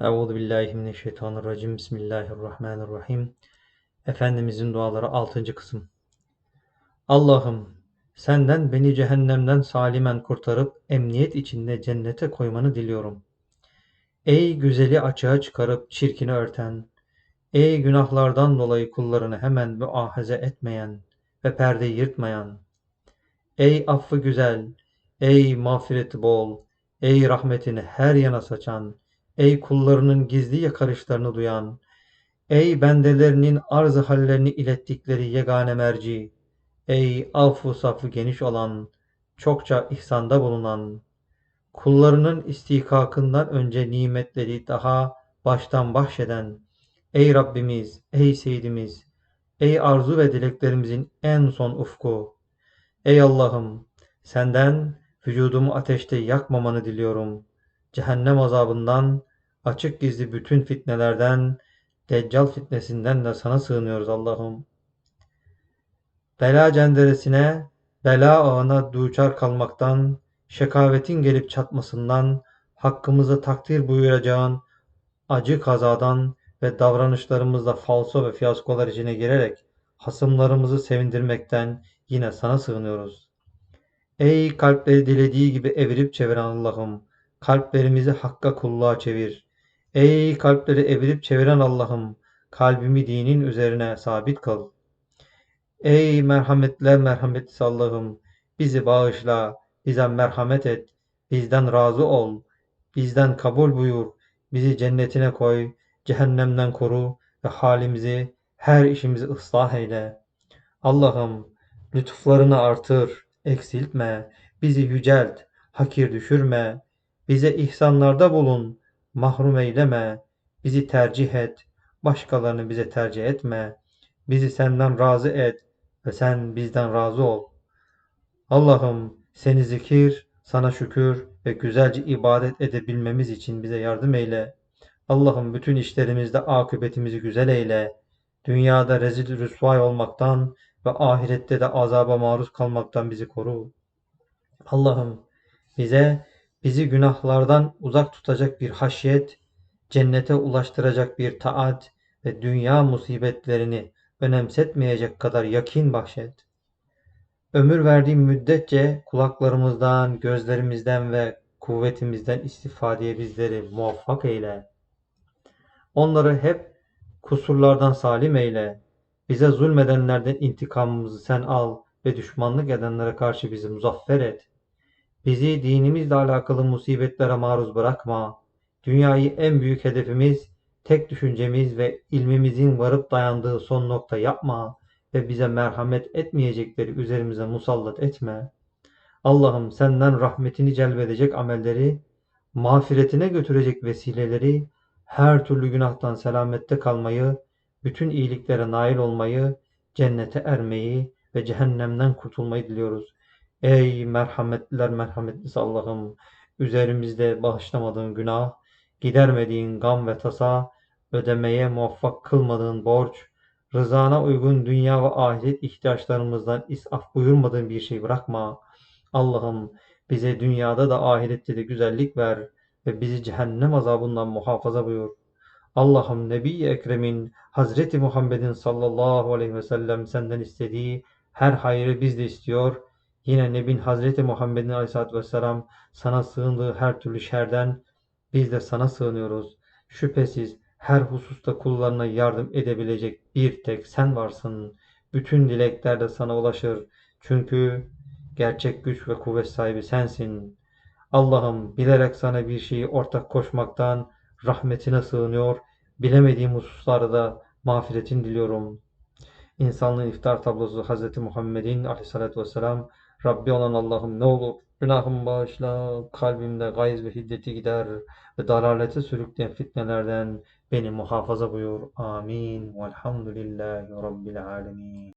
Euzu billahi mineşşeytanirracim. Bismillahirrahmanirrahim. Efendimizin duaları 6. kısım. Allah'ım senden beni cehennemden salimen kurtarıp emniyet içinde cennete koymanı diliyorum. Ey güzeli açığa çıkarıp çirkini örten, ey günahlardan dolayı kullarını hemen müahaze etmeyen ve perdeyi yırtmayan, ey affı güzel, ey mağfireti bol, ey rahmetini her yana saçan, Ey kullarının gizli yakarışlarını duyan, ey bendelerinin arz hallerini ilettikleri yegane merci, ey affu safı geniş olan, çokça ihsanda bulunan, kullarının istihkakından önce nimetleri daha baştan bahşeden, ey Rabbimiz, ey Seyyidimiz, ey arzu ve dileklerimizin en son ufku, ey Allah'ım, senden vücudumu ateşte yakmamanı diliyorum.'' cehennem azabından, açık gizli bütün fitnelerden, Deccal fitnesinden de sana sığınıyoruz Allah'ım. Bela cenderesine, bela ağına duçar kalmaktan, şekavetin gelip çatmasından, hakkımızda takdir buyuracağın acı kazadan ve davranışlarımızda falso ve fiyaskolar içine girerek hasımlarımızı sevindirmekten yine sana sığınıyoruz. Ey kalpleri dilediği gibi evirip çeviren Allah'ım, Kalplerimizi hakka kulluğa çevir. Ey kalpleri evirip çeviren Allah'ım, kalbimi dinin üzerine sabit kal. Ey merhametler merhametlisi Allah'ım, bizi bağışla, bize merhamet et, bizden razı ol, bizden kabul buyur, bizi cennetine koy, cehennemden koru ve halimizi, her işimizi ıslah eyle. Allah'ım, lütuflarını artır, eksiltme, bizi yücelt, hakir düşürme, bize ihsanlarda bulun, mahrum eyleme, bizi tercih et, başkalarını bize tercih etme, bizi senden razı et ve sen bizden razı ol. Allah'ım seni zikir, sana şükür ve güzelce ibadet edebilmemiz için bize yardım eyle. Allah'ım bütün işlerimizde akıbetimizi güzel eyle. Dünyada rezil rüsvay olmaktan ve ahirette de azaba maruz kalmaktan bizi koru. Allah'ım bize bizi günahlardan uzak tutacak bir haşyet, cennete ulaştıracak bir taat ve dünya musibetlerini önemsetmeyecek kadar yakin bahşet. Ömür verdiğim müddetçe kulaklarımızdan, gözlerimizden ve kuvvetimizden istifadeye bizleri muvaffak eyle. Onları hep kusurlardan salim eyle. Bize zulmedenlerden intikamımızı sen al ve düşmanlık edenlere karşı bizi muzaffer et. Bizi dinimizle alakalı musibetlere maruz bırakma. Dünyayı en büyük hedefimiz, tek düşüncemiz ve ilmimizin varıp dayandığı son nokta yapma ve bize merhamet etmeyecekleri üzerimize musallat etme. Allah'ım senden rahmetini celbedecek amelleri, mağfiretine götürecek vesileleri, her türlü günahtan selamette kalmayı, bütün iyiliklere nail olmayı, cennete ermeyi ve cehennemden kurtulmayı diliyoruz. Ey merhametliler merhametlisi Allah'ım, üzerimizde bağışlamadığın günah, gidermediğin gam ve tasa, ödemeye muvaffak kılmadığın borç, rızana uygun dünya ve ahiret ihtiyaçlarımızdan isaf buyurmadığın bir şey bırakma. Allah'ım bize dünyada da ahirette de güzellik ver ve bizi cehennem azabından muhafaza buyur. Allah'ım Nebi Ekrem'in Hazreti Muhammed'in sallallahu aleyhi ve sellem senden istediği her hayrı biz de istiyor Yine Nebin Hazreti Muhammed'in Aleyhisselatü Vesselam sana sığındığı her türlü şerden biz de sana sığınıyoruz. Şüphesiz her hususta kullarına yardım edebilecek bir tek sen varsın. Bütün dilekler de sana ulaşır. Çünkü gerçek güç ve kuvvet sahibi sensin. Allah'ım bilerek sana bir şeyi ortak koşmaktan rahmetine sığınıyor. Bilemediğim hususlarda mağfiretin diliyorum. İnsanlığın iftar tablosu Hz. Muhammed'in aleyhissalatü vesselam Rabbi olan Allah'ım ne olur günahımı bağışla, kalbimde gayz ve hiddeti gider ve dalalete sürükleyen fitnelerden beni muhafaza buyur. Amin. Velhamdülillahi Rabbil alemin.